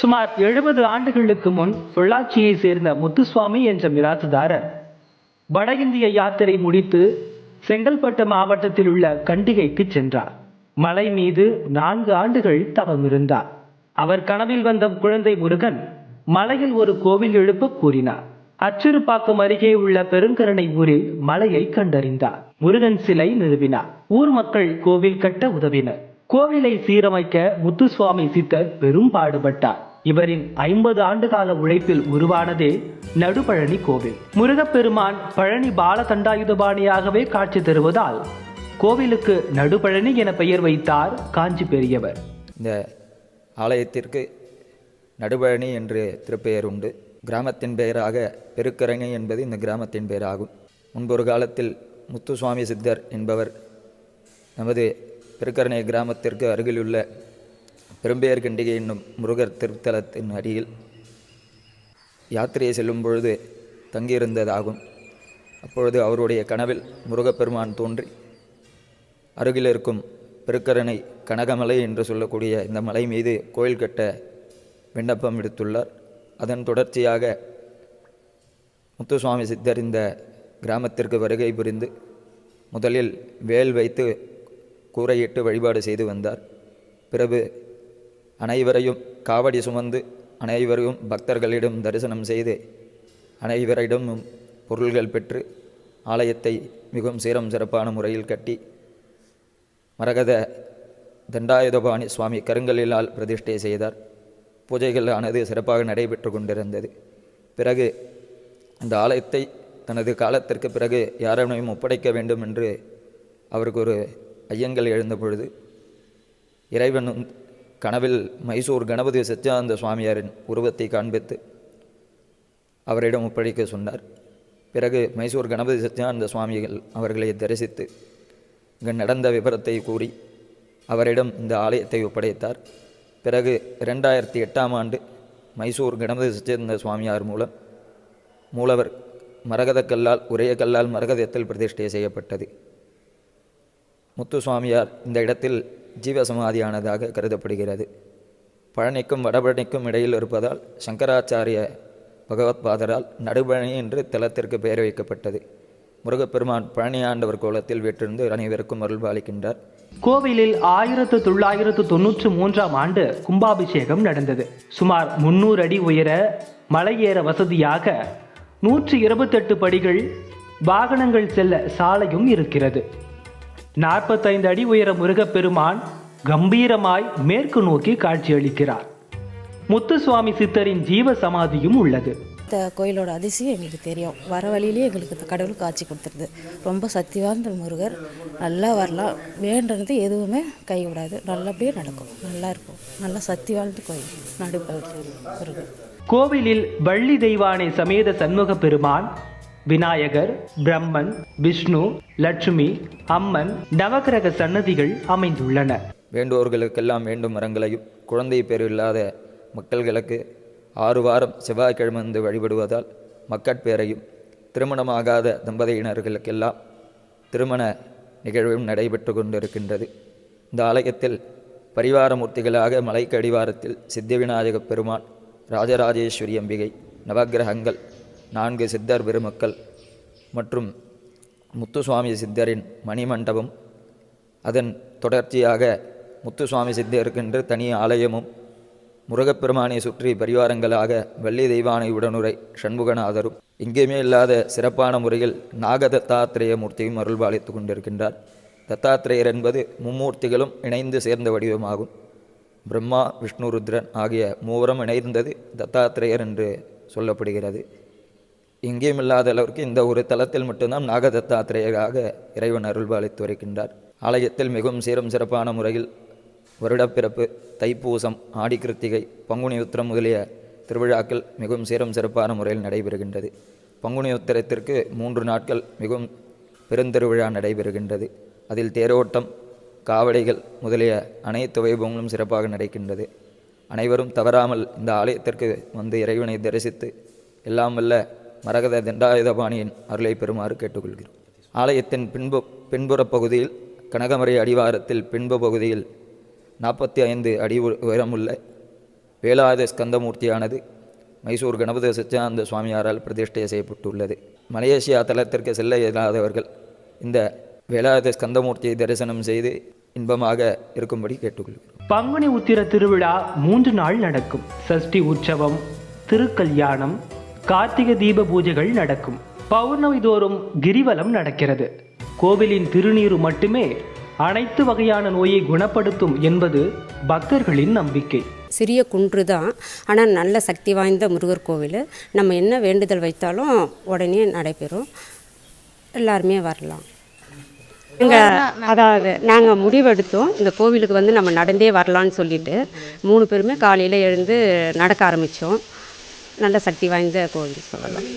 சுமார் எழுபது ஆண்டுகளுக்கு முன் பொள்ளாச்சியை சேர்ந்த முத்துசுவாமி என்ற மிராசுதாரர். வட இந்திய யாத்திரை முடித்து செங்கல்பட்டு மாவட்டத்தில் உள்ள கண்டிகைக்கு சென்றார். மலை மீது நான்கு ஆண்டுகள் தவம் இருந்தார் அவர் கனவில் வந்த குழந்தை முருகன் மலையில் ஒரு கோவில் எழுப்ப கூறினார். அச்சிறுபாக்கம் அருகே உள்ள பெருங்கரணை ஊரில் மலையை கண்டறிந்தார். முருகன் சிலை நிறுவினார். ஊர் மக்கள் கோவில் கட்ட உதவினர். கோவிலை சீரமைக்க முத்துசுவாமி சித்தர் பெரும் பாடுபட்டார். இவரின் ஐம்பது ஆண்டு கால உழைப்பில் உருவானதே நடுபழனி கோவில். முருகப்பெருமான் பழனி பாலதண்டாயுதபாணியாகவே காட்சி தருவதால் கோவிலுக்கு நடுபழனி என பெயர் வைத்தார் காஞ்சி பெரியவர். இந்த ஆலயத்திற்கு நடுபழனி என்று திருப்பெயர் உண்டு. கிராமத்தின் பெயராக பெருக்கரணி என்பது இந்த கிராமத்தின் பெயராகும். முன்பொரு காலத்தில் முத்துசுவாமி சித்தர் என்பவர் நமது பெருக்கரணை கிராமத்திற்கு அருகிலுள்ள பெரும்பெயர் கண்டிகை என்னும் முருகர் திருத்தலத்தின் அருகில் யாத்திரையை செல்லும் பொழுது தங்கியிருந்ததாகும். அப்பொழுது அவருடைய கனவில் முருகப்பெருமான் தோன்றி அருகில் இருக்கும் பெருக்கரணை கனகமலை என்று சொல்லக்கூடிய இந்த மலை மீது கோயில் கட்ட விண்ணப்பம் விடுத்துள்ளார் அதன் தொடர்ச்சியாக முத்துசுவாமி சித்தர் இந்த கிராமத்திற்கு வருகை புரிந்து முதலில் வேல் வைத்து கூரையிட்டு வழிபாடு செய்து வந்தார். பிறகு அனைவரையும் காவடி சுமந்து அனைவரையும் பக்தர்களிடம் தரிசனம் செய்து அனைவரிடமும் பொருள்கள் பெற்று ஆலயத்தை மிகவும் சீரம் சிறப்பான முறையில் கட்டி மரகத தண்டாயுதபாணி சுவாமி கருங்கலிலால் பிரதிஷ்டை செய்தார். பூஜைகள் ஆனது சிறப்பாக நடைபெற்று கொண்டிருந்தது. பிறகு இந்த ஆலயத்தை தனது காலத்திற்கு பிறகு யாரையும் ஒப்படைக்க வேண்டும் என்று அவருக்கு ஒரு ஐயங்கள் எழுந்த பொழுது இறைவன் கனவில் மைசூர் கணபதி சத்யானந்த சுவாமியாரின் உருவத்தை காண்பித்து அவரிடம் ஒப்படைக்க சொன்னார். பிறகு மைசூர் கணபதி சத்யானந்த சுவாமிகள் அவர்களை தரிசித்து இங்கு நடந்த விபரத்தை கூறி அவரிடம் இந்த ஆலயத்தை ஒப்படைத்தார். பிறகு இரண்டாயிரத்தி எட்டாம் ஆண்டு மைசூர் கணபதி சத்யானந்த சுவாமியார் மூலம் மூலவர் மரகத கல்லால் உரைய கல்லால் மரகதத்தில் பிரதிஷ்டை செய்யப்பட்டது. முத்து சுவாமியார் இந்த இடத்தில் ஜீவசமாதியானதாக கருதப்படுகிறது. பழனிக்கும் வடபழனிக்கும் இடையில் இருப்பதால் சங்கராச்சாரிய பகவத்பாதரால் நடுபழனி என்று தலத்திற்கு பெயர் வைக்கப்பட்டது. முருகப்பெருமான் பழனி ஆண்டவர் கோலத்தில் வீற்றிருந்து அனைவருக்கும் அருள்பாலிக்கின்றார் கோவிலில் ஆயிரத்து தொள்ளாயிரத்து தொன்னூற்று மூன்றாம் ஆண்டு கும்பாபிஷேகம் நடந்தது. சுமார் முன்னூறு அடி உயர மலையேற வசதியாக நூற்றி இருபத்தெட்டு படிகள் வாகனங்கள் செல்ல சாலையும் இருக்கிறது. நாற்பத்தைந்து அடி உயர முருகப்பெருமான் கம்பீரமாய் மேற்கு நோக்கி காட்சியளிக்கிறார். முத்துசுவாமி சித்தரின் ஜீவ சமாதியும் உள்ளது. இந்த கோயிலோட அதிசயம் எங்களுக்கு தெரியும். வர வழியிலே எங்களுக்கு கடவுள் காட்சி கொடுத்துருது. ரொம்ப சக்தி வாய்ந்த முருகர். நல்லா வரலாம். வேண்டது எதுவுமே கைவிடாது. நல்லபடியாக நடக்கும். நல்லா இருக்கும். நல்லா சக்தி வாய்ந்த கோயில் நடுப்பகுதி முருகர் கோவிலில் வள்ளி தெய்வானை சமேத சண்முக பெருமான் விநாயகர் பிரம்மன் விஷ்ணு லட்சுமி அம்மன் நவகிரக சன்னதிகள் அமைந்துள்ளன. வேண்டுவோர்களுக்கெல்லாம் வேண்டும் மரங்களையும் குழந்தை பேர் இல்லாத மக்கள்களுக்கு ஆறு வாரம் செவ்வாய்க்கிழமை வந்து வழிபடுவதால் மக்கட்பேரையும் திருமணமாகாத தம்பதியினர்களுக்கெல்லாம் திருமண நிகழ்வும் நடைபெற்று கொண்டிருக்கின்றது. இந்த ஆலயத்தில் பரிவார மூர்த்திகளாக மலைக்கு அடிவாரத்தில் சித்தி விநாயகப் பெருமான் ராஜராஜேஸ்வரி அம்பிகை நவக்கிரகங்கள் நான்கு சித்தர் பெருமக்கள் மற்றும் முத்துசுவாமி சித்தரின் மணிமண்டபம். அதன் தொடர்ச்சியாக முத்துசுவாமி சித்தருக்கென்று தனி ஆலயமும் முருகப்பெருமானை சுற்றி பரிவாரங்களாக வள்ளி தெய்வானை உடனுரை சண்முகநாதரும் எங்கேயுமே இல்லாத சிறப்பான முறையில் நாகதத்தாத்திரேய மூர்த்தியும் அருள்பாலித்து கொண்டிருக்கின்றார். தத்தாத்திரேயர் என்பது மும்மூர்த்திகளும் இணைந்து சேர்ந்த வடிவமாகும். பிரம்மா விஷ்ணு ருத்ரன் ஆகிய மூவரும் இணைந்தது தத்தாத்திரேயர் என்று சொல்லப்படுகிறது. எங்கேயும் இல்லாத அளவிற்கு இந்த ஒரு தலத்தில் மட்டும்தான் நாகதத்தாத்திரேயராக இறைவன் அருள்பாலித்து வருகின்றார். ஆலயத்தில் மிகவும் சீரம் சிறப்பான முறையில் வருடப்பிறப்பு தைப்பூசம் ஆடி கிருத்திகை பங்குனி உத்திரம் முதலிய திருவிழாக்கள் மிகவும் சீரம் சிறப்பான முறையில் நடைபெறுகின்றது. பங்குனி உத்திரத்திற்கு மூன்று நாட்கள் மிகவும் பெருந்திருவிழா நடைபெறுகின்றது. அதில் தேரோட்டம் காவடிகள் முதலிய அனைத்து வைபவங்களும் சிறப்பாக நடக்கின்றது அனைவரும் தவறாமல் இந்த ஆலயத்திற்கு வந்து இறைவனை தரிசித்து எல்லாம் வல்ல மரகத தண்டாயுதபாணியின் அருளை பெறுமாறு கேட்டுக்கொள்கிறோம். ஆலயத்தின் பின்பு பின்புறப் பகுதியில் கனகமரை அடிவாரத்தில் பின்பு பகுதியில் நாற்பத்தி ஐந்து அடி உ- உயரமுள்ள வேலாயுத ஸ்கந்தமூர்த்தியானது மைசூர் கணபதி சச்சியானந்த சுவாமியாரால் பிரதிஷ்டை செய்யப்பட்டுள்ளது. மலேசியா தலத்திற்கு செல்ல இயலாதவர்கள் இந்த வேலாயுத ஸ்கந்தமூர்த்தியை தரிசனம் செய்து இன்பமாக இருக்கும்படி கேட்டுக்கொள்கிறோம். பங்குனி உத்திர திருவிழா மூன்று நாள் நடக்கும். சஷ்டி உற்சவம் திருக்கல்யாணம் கார்த்திகை தீப பூஜைகள் நடக்கும். பௌர்ணமி தோறும் கிரிவலம் நடக்கிறது. கோவிலின் திருநீரு மட்டுமே அனைத்து வகையான நோயை குணப்படுத்தும் என்பது பக்தர்களின் நம்பிக்கை. சிறிய குன்று தான் ஆனால் நல்ல சக்தி வாய்ந்த முருகர் கோவில். நம்ம என்ன வேண்டுதல் வைத்தாலும் உடனே நடைபெறும். எல்லாருமே வரலாம். எங்கள் அதாவது நாங்கள் முடிவெடுத்தோம் இந்த கோவிலுக்கு வந்து நம்ம நடந்தே வரலான்னு சொல்லிட்டு மூணு பேருமே காலையில் எழுந்து நடக்க ஆரம்பித்தோம் நல்ல சக்தி வாய்ந்த கோவில் சொல்லலாம்.